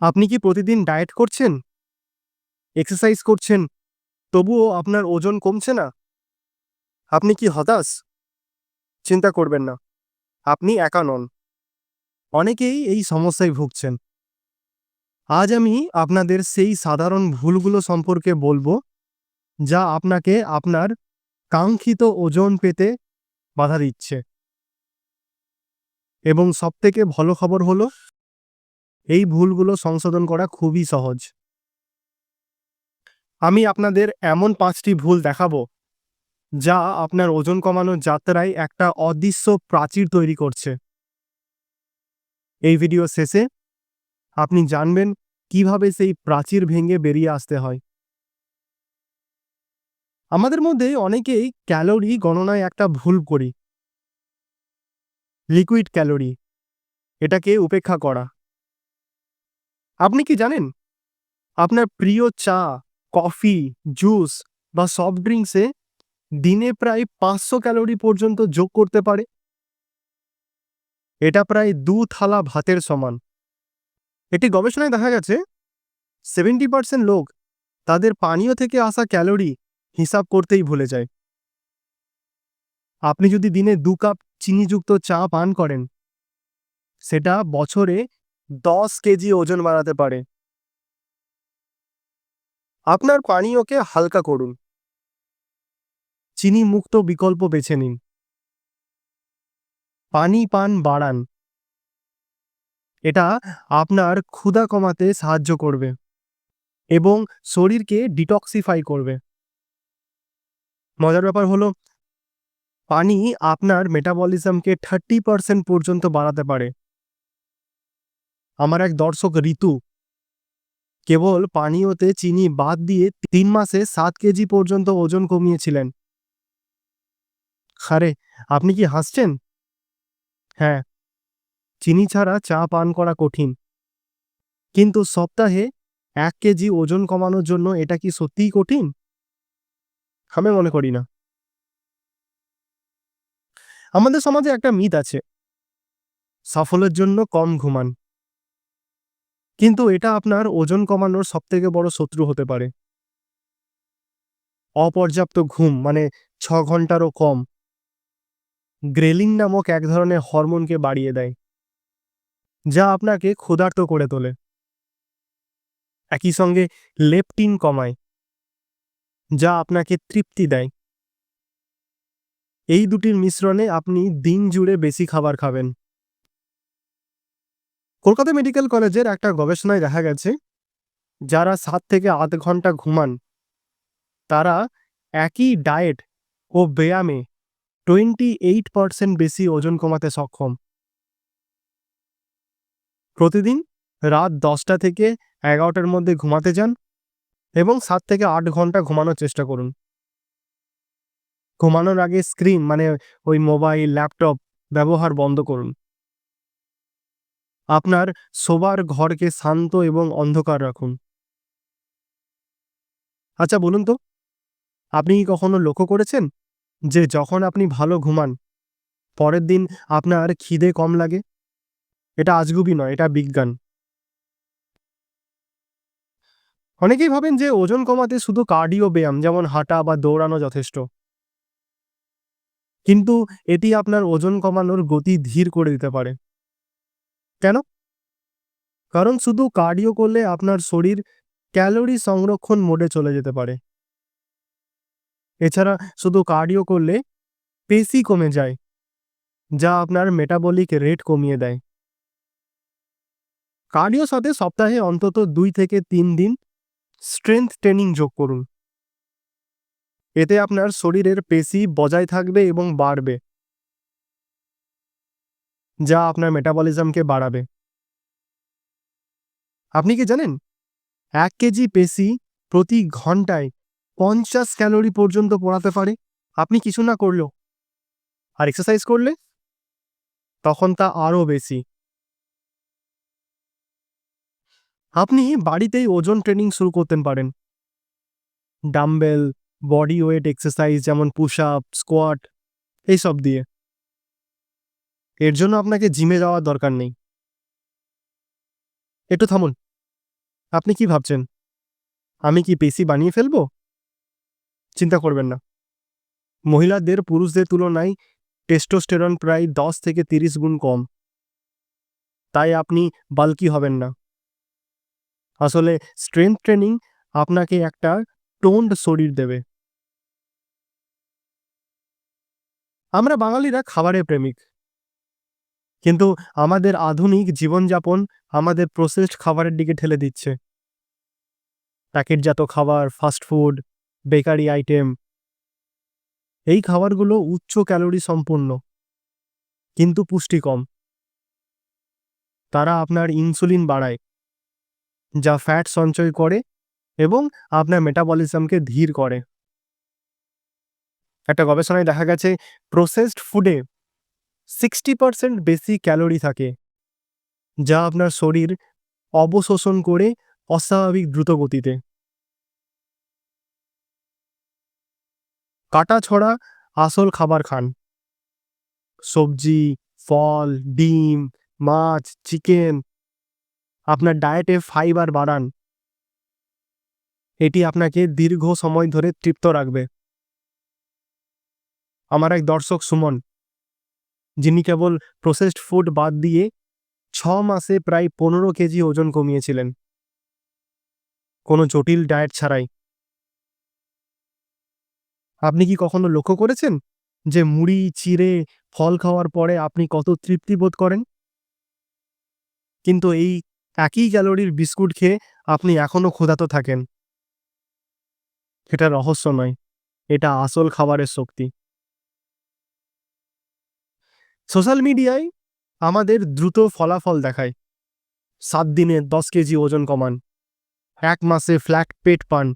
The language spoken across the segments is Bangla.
আপনি কি প্রতিদিন ডায়েট করছেন? এক্সারসাইজ করছেন, তবুও আপনার ওজন কমছে না? আপনি কি হতাশ? চিন্তা করবেন না, আপনি একা নন। অনেকেই এই সমস্যায় ভুগছেন। আজ আমি আপনাদের সেই সাধারণ ভুলগুলো সম্পর্কে বলব, যা আপনাকে আপনার কাঙ্ক্ষিত ওজন পেতে বাধা দিচ্ছে। এবং সবথেকে ভালো খবর হলো এই ভুলগুলো সংশোধন করা খুবই সহজ। আমি আপনাদের এমন পাঁচটি ভুল দেখাবো, যা আপনার ওজন কমানোর যাত্রায় একটা অদৃশ্য প্রাচীর তৈরি করছে। এই ভিডিও শেষে আপনি জানবেন কীভাবে সেই প্রাচীর ভেঙে বেরিয়ে আসতে হয়। আমাদের মধ্যে অনেকেই ক্যালোরি গণনায় একটা ভুল করি। লিকুইড ক্যালোরি, এটাকে উপেক্ষা করা। আপনি কি জানেন? আপনার প্রিয় চা, কফি, জুস বা সফট ড্রিঙ্কসে দিনে প্রায় পাঁচশো ক্যালোরি পর্যন্ত যোগ করতে পারে। এটা প্রায় দু থালা ভাতের সমান। এটি গবেষণায় দেখা গেছে, সেভেন্টি পার্সেন্ট লোক তাদের পানীয় থেকে আসা ক্যালোরি হিসাব করতেই ভুলে যায়। আপনি যদি দিনে দু কাপ চিনিযুক্ত চা পান করেন, সেটা বছরে দশ কেজি ওজন বাড়াতে পারে। আপনার পানীয়কে হালকা করুন। চিনি মুক্ত বিকল্প বেছে নিন। পানি পান বাড়ান। এটা আপনার ক্ষুধা কমাতে সাহায্য করবে এবং শরীরকে ডিটক্সিফাই করবে। মজার ব্যাপার হলো, পানি আপনার মেটাবলিজমকে থার্টি পার্সেন্ট পর্যন্ত বাড়াতে পারে। আমার এক দর্শক ঋতু। কেবল পানীয়তে চিনি বাদ দিয়ে তিন মাসে সাত কেজি পর্যন্ত ওজন কমিয়েছিলেন। আরে, আপনি কি হাসছেন? হ্যাঁ। চিনি ছাড়া চা পান করা কঠিন। কিন্তু সপ্তাহে এক কেজি ওজন কমানোর জন্য এটা কি সত্যিই কঠিন? আমি মনে করি না। আমাদের সমাজে একটা মিথ আছে। সাফল্যের জন্য কম ঘুমান। কিন্তু এটা আপনার ওজন কমানোর সবথেকে বড় শত্রু হতে পারে। অপর্যাপ্ত ঘুম মানে ছ ঘন্টারও কম। গ্রেলিন নামক এক ধরনের হরমোনকে বাড়িয়ে দেয়, যা আপনাকে ক্ষুধার্ত করে তোলে। একই সঙ্গে লেপটিন কমায়, যা আপনাকে তৃপ্তি দেয়। এই দুটির মিশ্রণে আপনি দিন জুড়ে বেশি খাবার খাবেন। কলকাতা মেডিকেল কলেজের একটা গবেষণায় দেখা গেছে, যারা সাত থেকে আধ ঘণ্টা ঘুমান, তারা একই ডায়েট ও ব্যায়ামে টোয়েন্টি এইট পার্সেন্ট বেশি ওজন কমাতে সক্ষম। প্রতিদিন রাত দশটা থেকে এগারোটার মধ্যে ঘুমাতে যান এবং সাত থেকে আট ঘণ্টা ঘুমানোর চেষ্টা করুন। ঘুমানোর আগে স্ক্রিন মানে ওই মোবাইল, ল্যাপটপ ব্যবহার বন্ধ করুন। আপনার শোবার ঘরকে শান্ত এবং অন্ধকার রাখুন। আচ্ছা বলুন তো, আপনি কি কখনো লক্ষ্য করেছেন যে যখন আপনি ভালো ঘুমান, পরের দিন আপনার খিদে কম লাগে? এটা আজগুবি নয়, এটা বিজ্ঞান। অনেকেই ভাবেন যে ওজন কমাতে শুধু কার্ডিও ব্যায়াম, যেমন হাঁটা বা দৌড়ানো যথেষ্ট। কিন্তু এটি আপনার ওজন কমানোর গতি ধীর করে দিতে পারে। কেন? কারণ শুধু কার্ডিও করলে আপনার শরীর ক্যালোরি সংরক্ষণ মোডে চলে যেতে পারে। এছাড়া শুধু কার্ডিও করলে পেশি কমে যায়, যা আপনার মেটাবলিক রেট কমিয়ে দেয়। কার্ডিও সাথে সপ্তাহে অন্তত দুই থেকে তিন দিন স্ট্রেংথ ট্রেনিং যোগ করুন। এতে আপনার শরীরের পেশি বজায় থাকবে এবং বাড়বে। যা আপনার মেটাবলিজমকে বাড়াবে। আপনি কি জানেন? এক কেজি পেশি প্রতি ঘন্টায় পঞ্চাশ ক্যালোরি পর্যন্ত পড়াতে পারে? আপনি কিছু না করলেও। আর এক্সারসাইজ করলে? তখন তা আরও বেশি। আপনি বাড়িতেই ওজন ট্রেনিং শুরু করতে পারেন। ডাম্বেল বডি ওয়েট এক্সারসাইজ যেমন পুশ আপ স্কোয়াট এইসব দিয়ে। এর জন্য আপনাকে জিমে যাওয়ার দরকার নেই। একটু থামুন। আপনি কি ভাবছেন? আমি কি পেশি বানিয়ে ফেলব? চিন্তা করবেন না। মহিলাদের পুরুষদের তুলনায় টেস্টোস্টেরন প্রায় দশ থেকে তিরিশ গুণ কম। তাই আপনি বাল্কি হবেন না। আসলে স্ট্রেংথ ট্রেনিং আপনাকে একটা টোন্ড শরীর দেবে। আমরা বাঙালিরা খাবারের প্রেমিক। কিন্তু আমাদের আধুনিক জীবনযাপন আমাদের প্রসেসড খাবারের দিকে ঠেলে দিচ্ছে। প্যাকেটজাত খাবার ফাস্ট ফুড বেকারি আইটেম এই খাবারগুলো উচ্চ ক্যালোরি সম্পূর্ণ, কিন্তু পুষ্টি কম তারা আপনার ইনসুলিন বাড়ায়, যা ফ্যাট সঞ্চয় করে এবং আপনার মেটাবলিজমকে ধীর করে। একটা গবেষণায় দেখা গেছে প্রসেসড ফুডে সিক্সটি পার্সেন্ট বেশি ক্যালোরি থাকে, যা আপনার শরীর অবশোষণ করে অস্বাভাবিক দ্রুত গতিতে কাটা ছড়া আসল খাবার খান। সবজি, ফল, ডিম, মাছ, চিকেন, আপনার ডায়েটে ফাইবার বাড়ান। এটি আপনাকে দীর্ঘ সময় ধরে তৃপ্ত রাখবে। আমার এক দর্শক সুমন যিনি কেবল প্রসেসড ফুড বাদ দিয়ে ছ মাসে প্রায় পনেরো কেজি ওজন কমিয়েছিলেন। কোনো জটিল ডায়েট ছাড়াই। আপনি কি কখনো লক্ষ্য করেছেন যে মুড়ি, চিড়ে, ফল খাওয়ার পরে আপনি কত তৃপ্তি বোধ করেন? কিন্তু এই একই ক্যালোরির বিস্কুট খেয়ে আপনি এখনও ক্ষুধাত থাকেন। এটা রহস্য নয়, এটা আসল খাবারের শক্তি। সোশ্যাল মিডিয়ায় আমাদের দ্রুত ফলাফল দেখায়। সাত দিনে দশ কেজি ওজন কমান। এক মাসে ফ্ল্যাট পেট পান।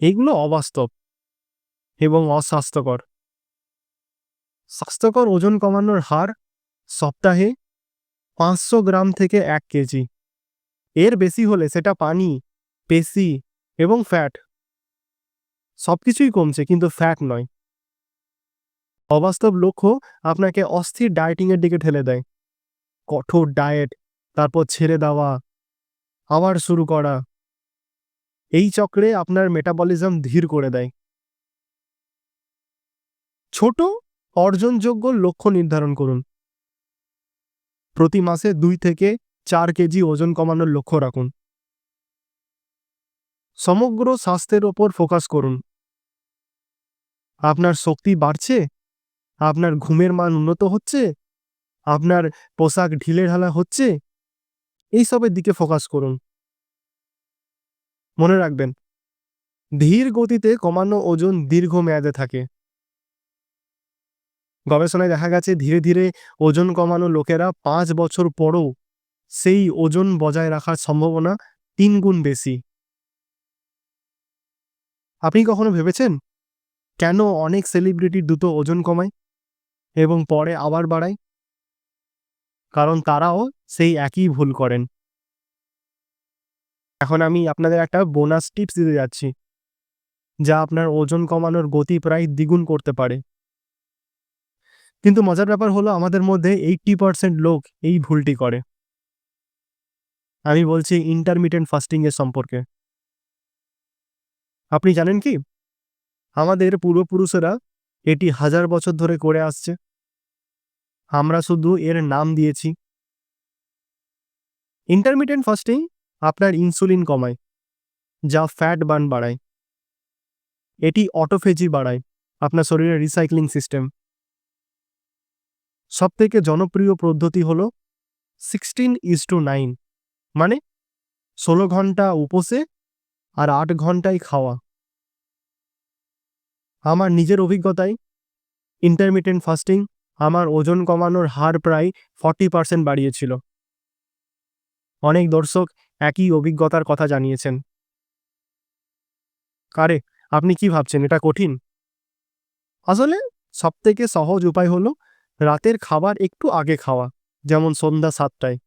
এগুলো অবাস্তব এবং অস্বাস্থ্যকর। স্বাস্থ্যকর ওজন কমানোর হার সপ্তাহে পাঁচশো গ্রাম থেকে এক কেজি। এর বেশি হলে সেটা পানি, পেশি এবং ফ্যাট। সব কিছুই কমছে, কিন্তু ফ্যাট নয়। অবাস্তব লক্ষ্য আপনাকে অস্থির ডায়েটিংয়ের দিকে ঠেলে দেয়। কঠোর ডায়েট তারপর ছেড়ে দেওয়া, আবার শুরু করা। এই চক্রে আপনার মেটাবলিজম ধীর করে দেয়। ছোট, অর্জনযোগ্য লক্ষ্য নির্ধারণ করুন। প্রতি মাসে দুই থেকে চার কেজি ওজন কমানোর লক্ষ্য রাখুন। সমগ্র স্বাস্থ্যের ওপর ফোকাস করুন। আপনার শক্তি বাড়ছে? আপনার ঘুমের মান উন্নত হচ্ছে? আপনার পোশাক ঢিলে ঢালা হচ্ছে? এইসবের দিকে ফোকাস করুন। মনে রাখবেন, ধীর গতিতে কমানো ওজন দীর্ঘমেয়াদে থাকে। গবেষণায় দেখা গেছে, ধীরে ধীরে ওজন কমানো লোকেরা পাঁচ বছর পরও সেই ওজন বজায় রাখার সম্ভাবনা তিন গুণ বেশি। আপনি কখনো ভেবেছেন, কেন অনেক সেলিব্রিটি দ্রুত ওজন কমায়? এবং পরে আবার বাড়ায় কারণ তারাও সেই একই ভুল করেন। এখন আমি আপনাদের একটা বোনাস টিপস দিতে যাচ্ছি, যা আপনার ওজন কমানোর গতি প্রায় দ্বিগুণ করতে পারে। কিন্তু মজার ব্যাপার হলো আমাদের মধ্যে এইট্টি পার্সেন্ট লোক এই ভুলটি করে। আমি বলছি ইন্টারমিডিয়েন্ট ফাস্টিং এর সম্পর্কে। আপনি জানেন কি? আমাদের পূর্বপুরুষেরা এটি হাজার বছর ধরে করে আসছে। আমরা শুধু এর নাম দিয়েছি। ইন্টারমিডিয়েন্ট ফাস্টিং আপনার ইনসুলিন কমায়, যা ফ্যাট বার্ন বাড়ায়। এটি অটোফেজি বাড়ায়, আপনার শরীরের রিসাইক্লিং সিস্টেম সবথেকে জনপ্রিয় পদ্ধতি হলো সিক্সটিন ইজ টু নাইন মানে ষোলো ঘণ্টা উপসে আর আট ঘন্টায় খাওয়া। আমার নিজের অভিজ্ঞতায় ইন্টারমিডিয়েন্ট ফাস্টিং আমার ওজন কমানোর হার প্রায় ফর্টি পার্সেন্ট বাড়িয়েছিল। অনেক দর্শক একই অভিজ্ঞতার কথা জানিয়েছেন। কারে, আপনি কি ভাবছেন, এটা কঠিন? আসলে সবথেকে সহজ উপায় হলো রাতের খাবার একটু আগে খাওয়া, যেমন সন্ধ্যা সাতটায়,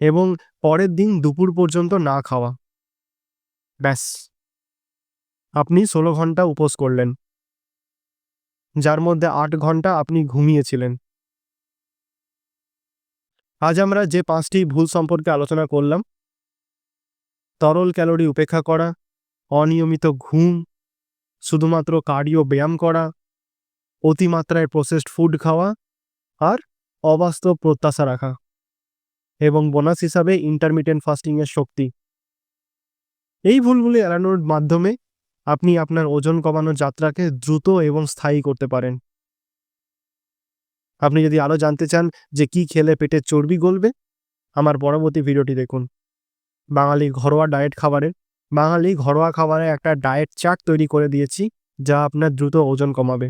এবং পরের দিন দুপুর পর্যন্ত না খাওয়া। ব্যাস। আপনি ষোলো ঘণ্টা উপোস করলেন। যার মধ্যে আট ঘণ্টা আপনি ঘুমিয়েছিলেন। আজ আমরা যে পাঁচটি ভুল সম্পর্কে আলোচনা করলাম, তরল ক্যালোরি উপেক্ষা করা, অনিয়মিত ঘুম, শুধুমাত্র কার্ডিও ব্যায়াম করা, অতিমাত্রায় প্রসেসড ফুড খাওয়া আর অবাস্তব প্রত্যাশা রাখা এবং বোনাস হিসাবে ইন্টারমিডিয়েন্ট ফাস্টিংয়ের শক্তি। এই ভুলগুলি এড়ানোর মাধ্যমে আপনি আপনার ওজন কমানোর যাত্রাকে দ্রুত এবং স্থায়ী করতে পারেন। আপনি যদি আরও জানতে চান যে কি খেলে পেটের চর্বি গলবে, আমার পরবর্তী ভিডিওটি দেখুন। বাঙালি ঘরোয়া ডায়েট খাবারের, বাঙালি ঘরোয়া খাবারে একটা ডায়েট চার্ট তৈরি করে দিয়েছি, যা আপনার দ্রুত ওজন কমাবে।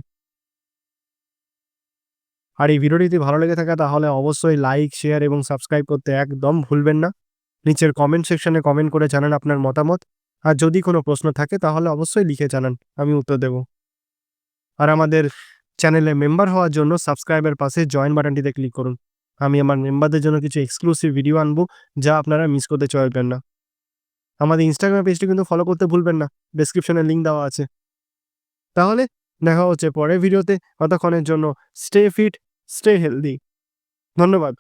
আর এই ভিডিওটি ভালো লেগে থাকে, তাহলে অবশ্যই লাইক, শেয়ার এবং সাবস্ক্রাইব করতে একদম ভুলবেন না। নিচের কমেন্ট সেকশনে কমেন্ট করে জানান আপনার মতামত। আর যদি কোনো প্রশ্ন থাকে তাহলে অবশ্যই লিখে জানান, আমি উত্তর দেব। আর আমাদের চ্যানেলে মেম্বার হওয়ার জন্য সাবস্ক্রাইবের পাশে জয়েন বাটনটিতে ক্লিক করুন। আমি আমার মেম্বারদের জন্য কিছু এক্সক্লুসিভ ভিডিও আনব, যা আপনারা মিস করতে চাইবেন না। আমাদের ইনস্টাগ্রাম পেজটি কিন্তু ফলো করতে ভুলবেন না ডেসক্রিপশনে লিঙ্ক দেওয়া আছে। তাহলে দেখা হচ্ছে পরের ভিডিওতে, ততক্ষণের জন্য স্টে ফিট স্টে হেলদি ধন্যবাদ।